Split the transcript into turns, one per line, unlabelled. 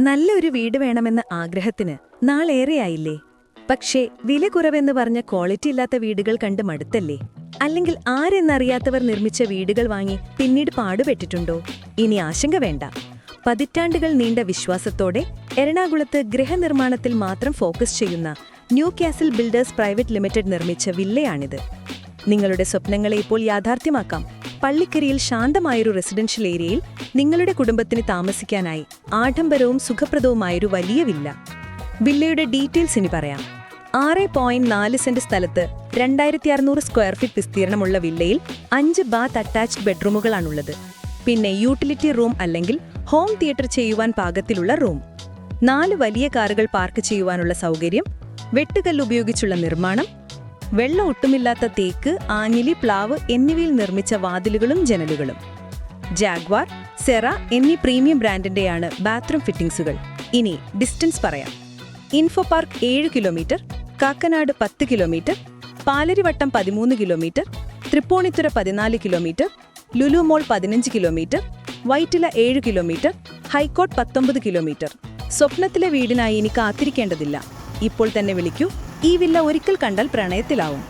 നല്ലൊരു വീട് വേണമെന്ന ആഗ്രഹത്തിന് നാളേറെയായില്ലേ? പക്ഷേ വില കുറവെന്ന് പറഞ്ഞ ക്വാളിറ്റി ഇല്ലാത്ത വീടുകൾ കണ്ട് മടുത്തല്ലേ? അല്ലെങ്കിൽ ആരെന്നറിയാത്തവർ നിർമ്മിച്ച വീടുകൾ വാങ്ങി പിന്നീട് പാടുപെട്ടിട്ടുണ്ടോ? ഇനി ആശങ്ക വേണ്ട. പതിറ്റാണ്ടുകൾ നീണ്ട വിശ്വാസത്തോടെ എറണാകുളത്ത് ഗൃഹനിർമ്മാണത്തിൽ മാത്രം ഫോക്കസ് ചെയ്യുന്ന new castle builders private limited നിർമ്മിച്ച വില്ലയാണിത്. നിങ്ങളുടെ സ്വപ്നങ്ങളെ ഇപ്പോൾ യാഥാർത്ഥ്യമാക്കാം. പള്ളിക്കരയിൽ ശാന്തമായൊരു റെസിഡൻഷ്യൽ ഏരിയയിൽ നിങ്ങളുടെ കുടുംബത്തിന് താമസിക്കാനായി ആഡംബരവും സുഖപ്രദവുമായൊരു വലിയ വില്ല. വില്ലയുടെ ഡീറ്റെയിൽസ് ഇനി പറയാം. ആറ് പോയിന്റ് നാല് സെന്റ് സ്ഥലത്ത് രണ്ടായിരത്തി അറുന്നൂറ് സ്ക്വയർ ഫീറ്റ് വിസ്തീർണമുള്ള വില്ലയിൽ അഞ്ച് ബാത്ത് അറ്റാച്ച്ഡ് ബെഡ്റൂമുകളാണുള്ളത്. പിന്നെ യൂട്ടിലിറ്റി റൂം അല്ലെങ്കിൽ ഹോം തിയേറ്റർ ചെയ്യുവാൻ പാകത്തിലുള്ള റൂം. നാല് വലിയ കാറുകൾ പാർക്ക് ചെയ്യുവാനുള്ള സൗകര്യം വെട്ടുകല്ല് ഉപയോഗിച്ചുള്ള നിർമ്മാണം വെള്ളം ഒട്ടുമില്ലാത്ത തേക്ക് ആഞ്ഞിലി പ്ലാവ് എന്നിവയിൽ നിർമ്മിച്ച വാതിലുകളും ജനലുകളും. ജാഗ്വാർ സെറ എന്നീ പ്രീമിയം ബ്രാൻഡിന്റെയാണ് ബാത്റൂം ഫിറ്റിംഗ്സുകൾ. ഇനി ഡിസ്റ്റൻസ് പറയാം. ഇൻഫോ പാർക്ക് ഏഴ് കിലോമീറ്റർ കാക്കനാട് പത്ത് കിലോമീറ്റർ പാലരിവട്ടം പതിമൂന്ന് കിലോമീറ്റർ തൃപ്പൂണിത്തുര പതിനാല് കിലോമീറ്റർ ലുലു മോൾ പതിനഞ്ച് കിലോമീറ്റർ വൈറ്റില ഏഴ് കിലോമീറ്റർ ഹൈക്കോട്ട് പത്തൊമ്പത് കിലോമീറ്റർ. സ്വപ്നത്തിലെ വീടിനായി ഇനി കാത്തിരിക്കേണ്ടതില്ല. ഇപ്പോൾ തന്നെ വിളിക്കൂ. ഈ വില്ല ഒരിക്കൽ കണ്ടാൽ പ്രണയത്തിലാവും.